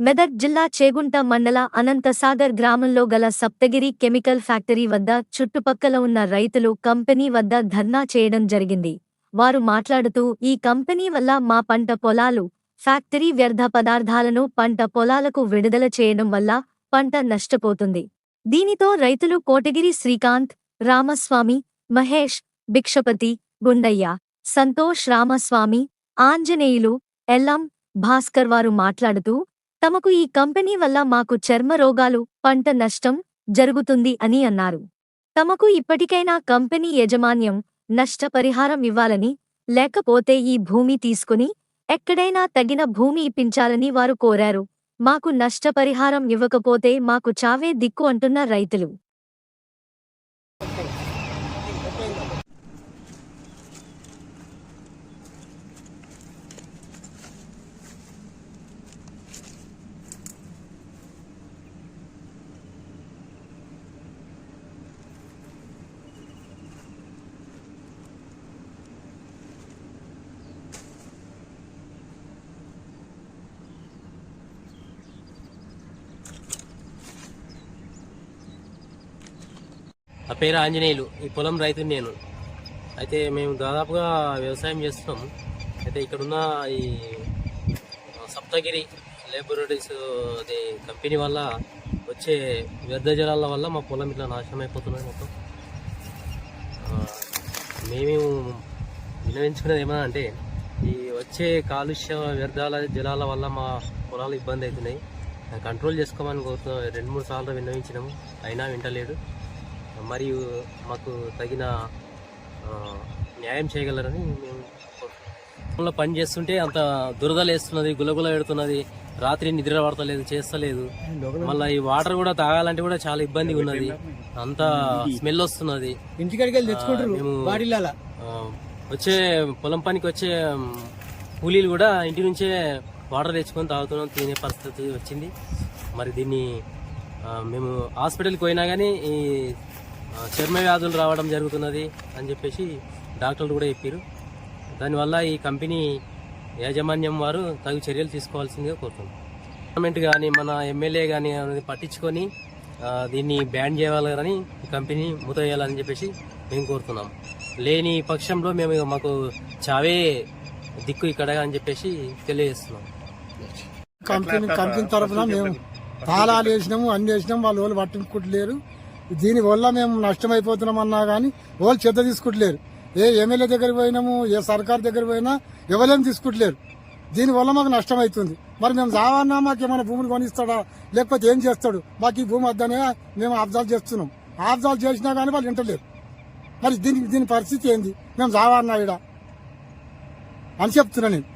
మెదక్ జిల్లా చేగుంట మండల అనంతసాగర్ గ్రామంలో గల సప్తగిరి కెమికల్ ఫ్యాక్టరీ వద్ద చుట్టుపక్కల ఉన్న రైతులు కంపెనీ వద్ద ధర్నా చేయడం జరిగింది. వారు మాట్లాడుతూ ఈ కంపెనీ వల్ల మా పంట పొలాలు ఫ్యాక్టరీ వ్యర్థ పదార్థాలను పంట పొలాలకు విడుదల చేయడం వల్ల పంట నష్టపోతుంది. దీనితో రైతులు కోటగిరి శ్రీకాంత్ రామస్వామి మహేష్ భిక్షపతి గుండయ్య సంతోష్ రామస్వామి ఆంజనేయులు ఎల్లం భాస్కర్ వారు మాట్లాడుతూ తమకు ఈ కంపెనీ వల్ల మాకు చర్మ రోగాలు పంట నష్టం జరుగుతుంది అని అన్నారు. తమకు ఇప్పటికైనా కంపెనీ యజమాన్యం నష్టపరిహారం ఇవ్వాలని లేకపోతే ఈ భూమి తీసుకుని ఎక్కడైనా తగిన భూమి ఇప్పించాలని వారు కోరారు. మాకు నష్టపరిహారం ఇవ్వకపోతే మాకు చావే దిక్కు అంటున్న రైతులు. నా పేరు ఆంజనేయులు. ఈ పొలం రైతుని నేను. అయితే మేము దాదాపుగా వ్యవసాయం చేస్తున్నాం. అయితే ఇక్కడున్న ఈ సప్తగిరి లేబొరేటరీస్ అది కంపెనీ వల్ల వచ్చే వ్యర్థ జలాల వల్ల మా పొలం ఇట్లా నాశనం అయిపోతున్నాయి మొత్తం. మేము వినవించుకునేది ఏమన్నా అంటే ఈ వచ్చే కాలుష్య వ్యర్థాల జలాల వల్ల మా పొలాలు ఇబ్బంది అవుతున్నాయి. కంట్రోల్ చేసుకోమని కోరుతున్నాం రెండు మూడు సార్లు విన్నవించినాము. అయినా వింటలేడు మరియు మాకు తగిన న్యాయం చేయగలరని మేము కోరుకుంటున్నాం. పని చేస్తుంటే అంత దురదలేస్తున్నది గులగుల పెడుతున్నది రాత్రి నిద్ర పడతలేదు చేస్తలేదు. మళ్ళీ ఈ వాటర్ కూడా తాగాలంటే కూడా చాలా ఇబ్బంది ఉన్నది. అంత స్మెల్ వస్తున్నది. వచ్చే పొలం పనికి వచ్చే కూలీలు కూడా ఇంటి నుంచే వాటర్ తెచ్చుకొని తాగుతున్నాం తినే పరిస్థితి వచ్చింది. మరి దీన్ని మేము హాస్పిటల్కి పోయినా కానీ ఈ చర్మ వ్యాధులు రావడం జరుగుతున్నది అని చెప్పేసి డాక్టర్లు కూడా చెప్పారు దానివల్ల ఈ కంపెనీ యాజమాన్యం వారు తగు చర్యలు తీసుకోవాల్సిందిగా కోరుతున్నాం. గవర్నమెంట్ కానీ మన ఎమ్మెల్యే కానీ అనేది పట్టించుకొని దీన్ని బ్యాన్ చేయాలని ఈ కంపెనీ మూతవేయాలని చెప్పేసి మేము కోరుతున్నాం. లేని పక్షంలో మేము మాకు చావే దిక్కు ఇక్కడ అని చెప్పేసి తెలియజేస్తున్నాం. కంపెనీ కంపెనీ తరఫున మేము తాళాలు వేసినాము అన్ని వేసినాము వాళ్ళు వాళ్ళు పట్టుకుంటలేరు దీని వల్ల మేము నష్టమైపోతున్నాం అన్నా కానీ వాళ్ళు చెత్త తీసుకుంటలేరు. ఏ ఎమ్మెల్యే దగ్గర పోయినాము ఏ సర్కార్ దగ్గర పోయినా ఎవరేం తీసుకుంటలేరు. దీనివల్ల మాకు నష్టం అవుతుంది మరి మేము రావన్నా మాకు ఏమైనా భూములు కొనిస్తాడా? లేకపోతే ఏం చేస్తాడు? మాకు ఈ భూమి వద్దనే మేము అబ్జాల్ చేస్తున్నాం. అబ్జాల్ చేసినా కానీ వాళ్ళు వింటలేరు. మరి దీని దీని పరిస్థితి ఏంది? మేము రావన్నా ఇడ అని చెప్తున్నా నేను.